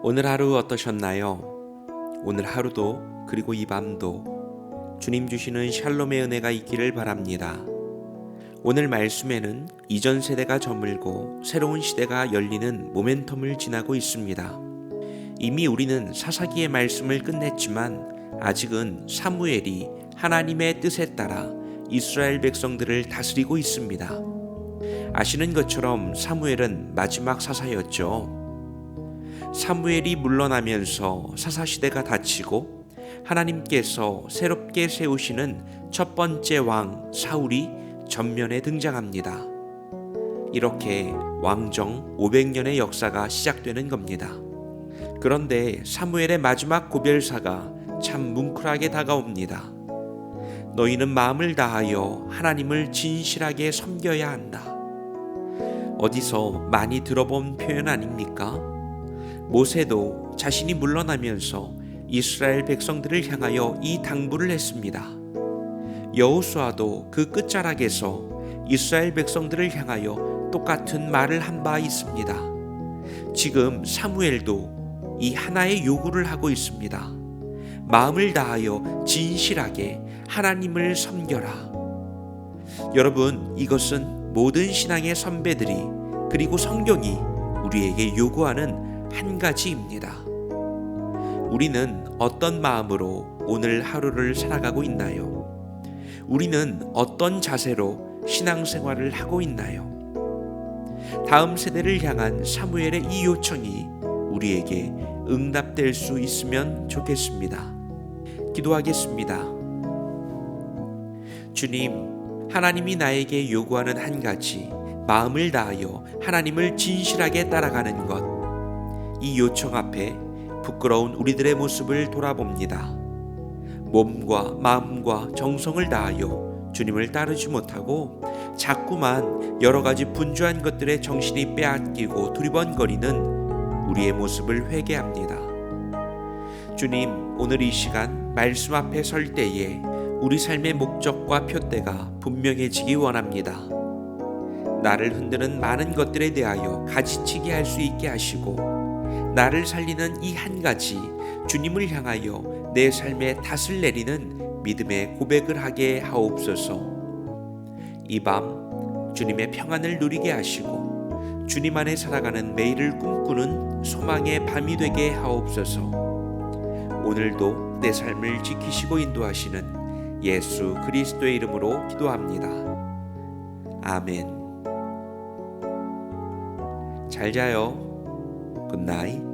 오늘 하루 어떠셨나요? 오늘 하루도 그리고 이 밤도 주님 주시는 샬롬의 은혜가 있기를 바랍니다. 오늘 말씀에는 이전 세대가 저물고 새로운 시대가 열리는 모멘텀을 지나고 있습니다. 이미 우리는 사사기의 말씀을 끝냈지만 아직은 사무엘이 하나님의 뜻에 따라 이스라엘 백성들을 다스리고 있습니다. 아시는 것처럼 사무엘은 마지막 사사였죠. 사무엘이 물러나면서 사사 시대가 닫히고 하나님께서 새롭게 세우시는 첫 번째 왕 사울이 전면에 등장합니다. 이렇게 왕정 500년의 역사가 시작되는 겁니다. 그런데 사무엘의 마지막 고별사가 참 뭉클하게 다가옵니다. 너희는 마음을 다하여 하나님을 진실하게 섬겨야 한다. 어디서 많이 들어본 표현 아닙니까? 모세도 자신이 물러나면서 이스라엘 백성들을 향하여 이 당부를 했습니다. 여호수아도 그 끝자락에서 이스라엘 백성들을 향하여 똑같은 말을 한 바 있습니다. 지금 사무엘도 이 하나의 요구를 하고 있습니다. 마음을 다하여 진실하게 하나님을 섬겨라. 여러분, 이것은 모든 신앙의 선배들이 그리고 성경이 우리에게 요구하는 한 가지입니다. 우리는 어떤 마음으로 오늘 하루를 살아가고 있나요? 우리는 어떤 자세로 신앙생활을 하고 있나요? 다음 세대를 향한 사무엘의 이 요청이 우리에게 응답될 수 있으면 좋겠습니다. 기도하겠습니다. 주님, 하나님이 나에게 요구하는 한 가지, 마음을 다하여 하나님을 진실하게 따라가는 것. 이 요청 앞에 부끄러운 우리들의 모습을 돌아봅니다. 몸과 마음과 정성을 다하여 주님을 따르지 못하고 자꾸만 여러 가지 분주한 것들에 정신이 빼앗기고 두리번거리는 우리의 모습을 회개합니다. 주님, 오늘 이 시간 말씀 앞에 설 때에 우리 삶의 목적과 표대가 분명해지기 원합니다. 나를 흔드는 많은 것들에 대하여 가지치기 할 수 있게 하시고 나를 살리는 이 한 가지 주님을 향하여 내 삶에 탓을 내리는 믿음의 고백을 하게 하옵소서. 이 밤 주님의 평안을 누리게 하시고 주님 안에 살아가는 매일을 꿈꾸는 소망의 밤이 되게 하옵소서. 오늘도 내 삶을 지키시고 인도하시는 예수 그리스도의 이름으로 기도합니다. 아멘. 잘 자요. Good night.